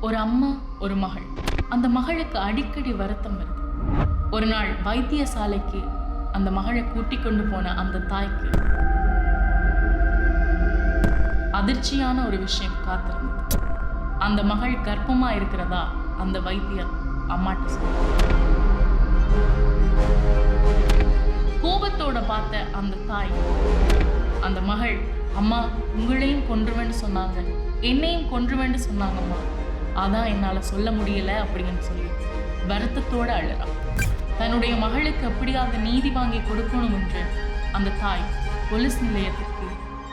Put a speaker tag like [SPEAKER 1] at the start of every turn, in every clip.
[SPEAKER 1] ஒரு அம்மா ஒரு மகள். அந்த மகளுக்கு அடிக்கடி வருத்தம் வருது. ஒரு நாள் வைத்தியசாலைக்கு அந்த மகளை கூட்டிக் கொண்டு போன அந்த தாய்க்கு அதிர்ச்சியான ஒரு விஷயம் காத்திருந்தது. அந்த மகள் கர்ப்பமா இருக்கிறதா? அந்த வைத்தியர் அம்மாட்ட சொன்னார். கோபத்தோட பார்த்த அந்த தாய் அந்த மகள் அம்மா உங்களையும் கொன்றுவேன்னு சொன்னாங்க. என்னையும் கொன்றுவேன்னு சொன்னாங்கம்மா. அதான் என்னால் சொல்ல முடியல அப்படின்னு சொல்லி வருத்தத்தோட அழுறான் தன்னுடைய மகளுக்கு எப்படியாவது நீதி வாங்கி கொடுக்கணும் என்று அந்த தாய் போலீஸ் நிலையத்திற்கு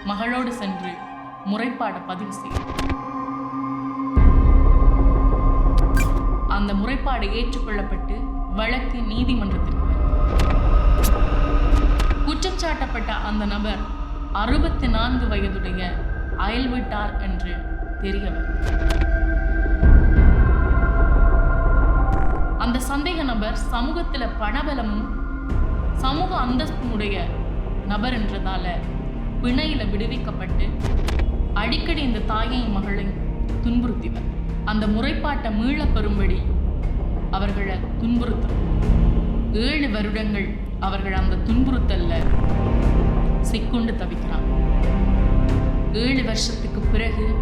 [SPEAKER 1] மகளோடு சென்று முறைப்பாட பதிவு செய்யும் அந்த முறைப்பாடு ஏற்றுக்கொள்ளப்பட்டு வழக்கு நீதிமன்றத்திற்கு குற்றச்சாட்டப்பட்ட குற்றம் சாட்டப்பட்ட அந்த நபர் அறுபத்தி நான்கு வயதுடைய அயல்வீட்டார் என்று தெரியவர் அந்த சந்தேக நபர் சமூகத்தில் பணபலமும் சமூக அந்தஸ்துடைய நபர் என்றதால பிணையில விடுவிக்கப்பட்டு அடிக்கடி இந்த தாயையும் மகளையும் துன்புறுத்தினர். அந்த முறைப்பாட்டை மீளப் பெறும்படி அவர்களை துன்புறுத்த ஏழு வருடங்கள் அவர்கள் அந்த துன்புறுத்தல்ல சிக்குண்டு தவிக்கிறாங்க. ஏழு வருஷத்துக்கு பிறகு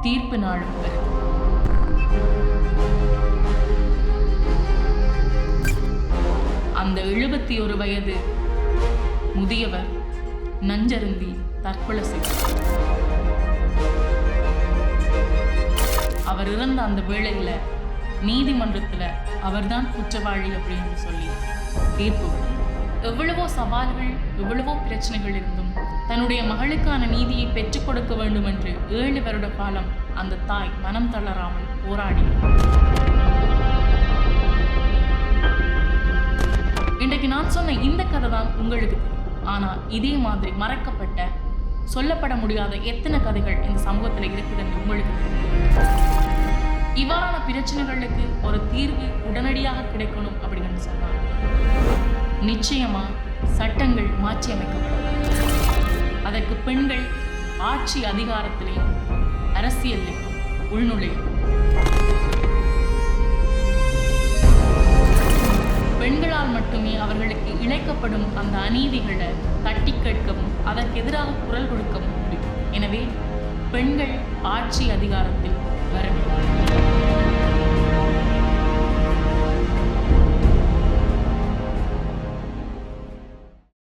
[SPEAKER 1] தீர்ப்பு நாளும் வருது. அந்த எழுபத்தி ஒரு வயது முதியவர் நஞ்சருந்தி தற்கொலை செய்தார். அவர் இறந்த அந்த வேளையில நீதிமன்றத்துல அவர்தான் குற்றவாளி அப்படின்னு சொல்லி தீர்ப்பு எவ்வளவோ சவால்கள் எவ்வளவோ பிரச்சனைகள் இருந்தும் தன்னுடைய மகளுக்கான நீதியை பெற்றுக் கொடுக்க வேண்டும் என்று ஏழு வருட காலம் அந்த தாய் மனம் தளராமல் போராடினார். நான் சொன்ன இந்த கதை தான் உங்களுக்கு தெரியும். ஆனா இதே மாதிரி மறக்கப்பட்ட சொல்லப்பட முடியாத எத்தனை கதைகள் இந்த சமூகத்தில் இருக்குதுன்னு உங்களுக்கு தெரியும். இவ்வாறான பிரச்சனைகளுக்கு ஒரு தீர்வு உடனடியாக கிடைக்கணும் அப்படின்னு சொன்னாங்க நிச்சயமா சட்டங்கள் மாற்றி அமைக்கப்படும். அதற்கு பெண்கள் ஆட்சி அதிகாரத்திலையும் அரசியலையும் உள்நுழையும். இழைக்கப்படும் அந்த அநீதிகளை தட்டி கேட்கவும் அதற்கு எதிராக குரல் கொடுக்கவும் முடியும் எனவே பெண்கள் ஆட்சி அதிகாரத்தில் வர வேண்டும்.